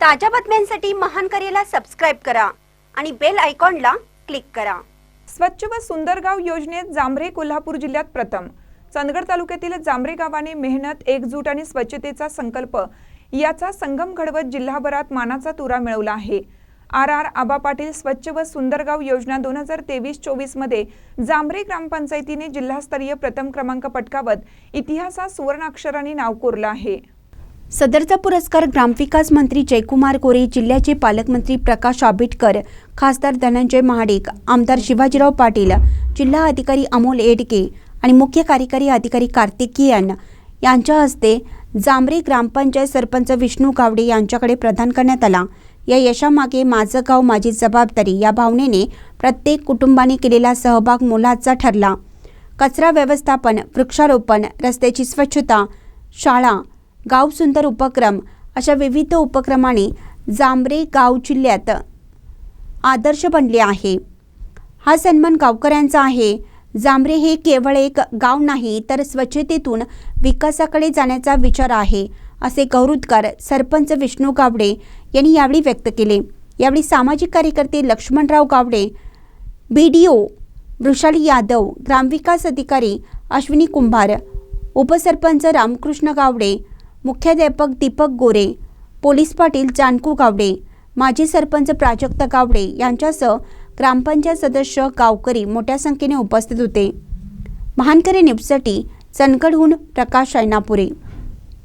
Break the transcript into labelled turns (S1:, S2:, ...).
S1: ताज्या बातम्यांसाठी महान करेला सबस्क्राईब करा आणि बेल आयकॉनला क्लिक करा.
S2: स्वच्छ व सुंदर गाव योजनेत जांभरे कोल्हापूर जिल्ह्यात प्रथम. चंदगड तालुक्यातील जांभरे गावाने मेहनत एकजूट आणि स्वच्छतेचा संकल्प याचा संगम घडवत जिल्हाभरात मानाचा तुरा मिळवला आहे. आर आर आबा पाटील स्वच्छ व सुंदर गाव योजना दोन हजार तेवीस चोवीसमध्ये जांभरे ग्रामपंचायतीने जिल्हास्तरीय प्रथम क्रमांक पटकावत इतिहासात सुवर्णाक्षरांनी नाव कोरलं आहे.
S1: सदरचा पुरस्कार ग्रामविकास मंत्री जयकुमार गोरे जिल्ह्याचे पालकमंत्री प्रकाश आंबेडकर खासदार धनंजय महाडिक आमदार शिवाजीराव पाटील जिल्हा अधिकारी अमोल एडके आणि मुख्य कार्यकारी अधिकारी कार्तिकीयन यांच्या हस्ते जांभरे ग्रामपंचायत सरपंच विष्णू गावडे यांच्याकडे प्रदान करण्यात आला. या यशामागे माझं गाव माझी जबाबदारी या भावनेने प्रत्येक कुटुंबाने केलेला सहभाग मोलाचा ठरला. कचरा व्यवस्थापन वृक्षारोपण रस्त्याची स्वच्छता शाळा गाव सुंदर उपक्रम अशा विविध उपक्रमाने जांभरे गाव जिल्ह्यात आदर्श बनले आहे. हा सन्मान गावकऱ्यांचा आहे. जांभरे हे केवळ एक गाव नाही तर स्वच्छतेतून विकासाकडे जाण्याचा विचार आहे असे गौरवोद्गार सरपंच विष्णू गावडे यांनी यावेळी व्यक्त केले. यावेळी सामाजिक कार्यकर्ते Laxmanrao Gawade B D O Vrushali Yadav ग्रामविकास अधिकारी अश्विनी कुंभार उपसरपंच रामकृष्ण गावडे मुख्याध्यापक दीपक गोरे पोलीस पाटील जानकू गावडे माजी सरपंच प्राजक्त गावडे यांच्यासह ग्रामपंचायत सदस्य गावकरी मोठ्या संख्येने उपस्थित होते. महानकरे न्यूजसाठी चनगडहून प्रकाश ऐनापुरे.